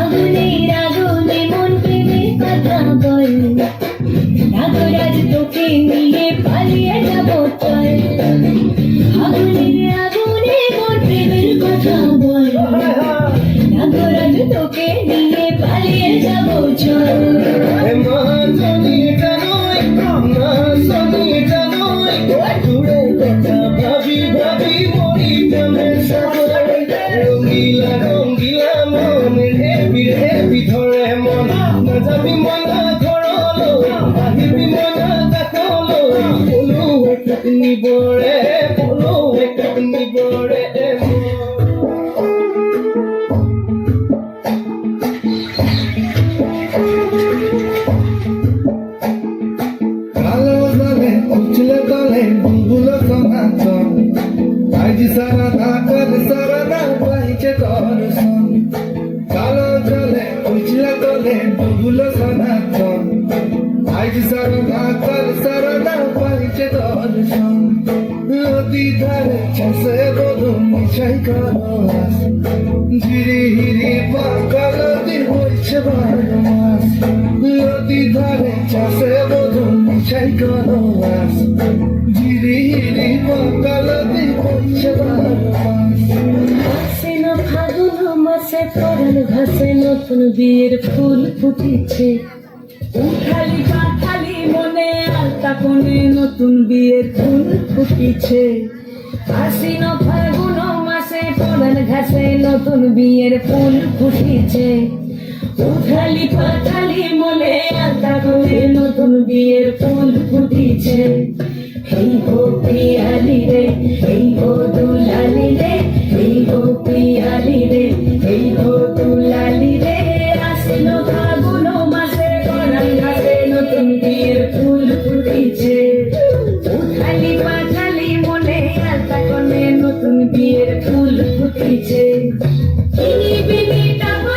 আগুনের আগুনে মন প্রেমে কথা বল। নাগরাজ তোকে নিয়ে পালিয়ে যাব চল। আগুনের আগুনে মন প্রেমের কথা বল। নাগরাজ তোকে নিয়ে পালিয়ে যাব চল। নাযাবি মনা ঘৰলৈ আহিবি মনা নিবৰে পলু একাত নিবৰে মন কালো জলে উঠলে দলে বুলবুল সনাতন সারা কালো উঠলে দলে বুলবুল সনাতন। আজ সারা ঢাকার সারা পাইছে দর্শন। নদী ধারে ছসে বধু মিশাই করস ধীরে ধীরে পাকাল দিন হয়েছে বারো মাস নদী ধারে চাষে মাসে পরান ঘাসে, নতুন বিয়ের ফুল ফুটেছে। উঠালি পাখালি মনে আলতা কোণে নতুন বিয়ের ফুল ফুটেছে। আশ্বিন ফাগুন মাসে পরান ঘাসে, নতুন বিয়ের ফুল ফুটেছে। উঠালি পাখালি মনে আলতা কোণে নতুন বিয়ের ফুল ফুটেছে। এই পিয়ালি রে ফুল ফুটেছে। তিনি বিনি টাকা